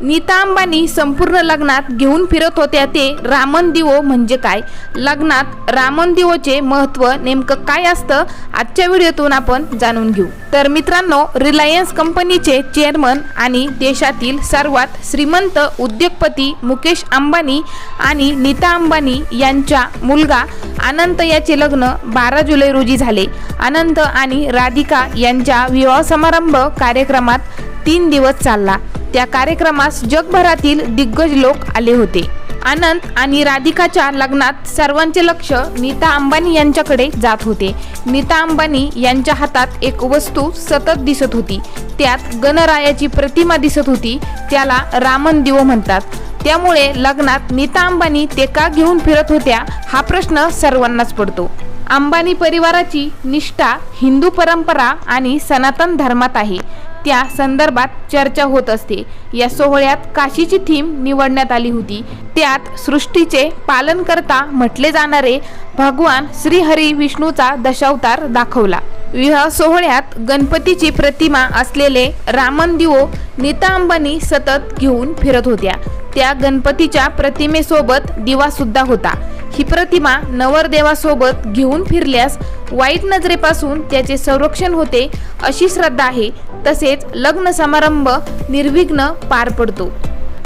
नीता अंबानी संपूर्ण लग्नात घेऊन फिरत होत्या ते रामन दिवो म्हणजे काय? लग्नात रामन दिवोचे महत्त्व नेमकं काय असतं? आजच्या व्हिडिओतून आपण जाणून घेऊ. तर मित्रांनो रिलायन्स कंपनीचे चेअरमन आणि देशातील सर्वात श्रीमंत उद्योगपती मुकेश अंबानी आणि नीता अंबानी यांच्या मुलगा अनंत याचे लग्न बारा जुलै रोजी झाले. अनंत आणि राधिका यांच्या विवाह समारंभ कार्यक्रमात तीन दिवस चालला. त्या कार्यक्रमास जगभरातील दिग्गज लोक आले होते. आनंद आणि राधिकाच्या लग्नात सर्वांचे लक्ष नीता अंबानी यांच्याकडे जात होते. नीता अंबानी यांच्या हातात एक वस्तू सतत दिसत होती. त्यात गणरायाची प्रतिमा दिसत होती. त्याला रामन दिवो म्हणतात. त्यामुळे लग्नात नीता अंबानी ते का घेऊन फिरत होत्या हा प्रश्न सर्वांनाच पडतो. अंबानी परिवाराची निष्ठा हिंदू परंपरा आणि सनातन धर्मात आहे. त्या संदर्भात चर्चा होत असते. या सोहळ्यात काशीची थीम निवडण्यात आली होती. त्यात सृष्टीचे पालनकर्ता म्हटले जाणारे भगवान श्रीहरी विष्णूचा दशावतार दाखवला. विवाह सोहळ्यात गणपतीची प्रतिमा असलेले रामन दिवो नीता अंबानी सतत घेऊन फिरत होत्या. त्या गणपतीच्या प्रतिमेसोबत दिवा सुद्धा होता. ही प्रतिमा नवरदेवासोबत घेऊन फिरल्यास वाईट नजरेपासून त्याचे संरक्षण होते अशी श्रद्धा आहे. तसेच लग्न समारंभ निर्विघ्न पार पडतो.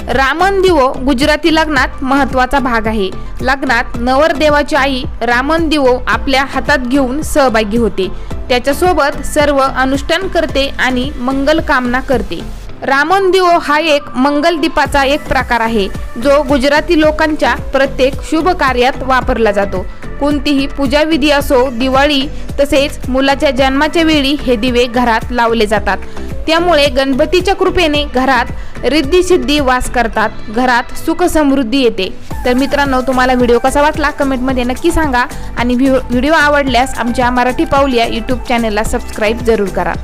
रामन दिवो गुजराती लग्नात महत्त्वाचा भाग आहे. लग्नात नवरदेवाची आई रामन दिवो आपल्या हातात घेऊन सहभागी होते. त्याच्यासोबत सर्व अनुष्ठान करते आणि मंगल कामना करते. रामन दिवो हा एक मंगलदीपाचा एक प्रकार आहे जो गुजराती लोकांच्या प्रत्येक शुभ कार्यात वापरला जातो. कोणतीही पूजाविधी असो दिवाळी तसेच मुलाच्या जन्माच्या वेळी हे दिवे घरात लावले जातात. त्यामुळे गणपतीच्या कृपेने घरात रिद्धीसिद्धी वास करतात घरात सुख समृद्धी येते. तर मित्रांनो तुम्हाला व्हिडिओ कसा वाटला कमेंटमध्ये नक्की सांगा आणि व्हिडिओ आवडल्यास आमच्या मराठी पाऊल या यूट्यूब चॅनलला सबस्क्राईब जरूर करा.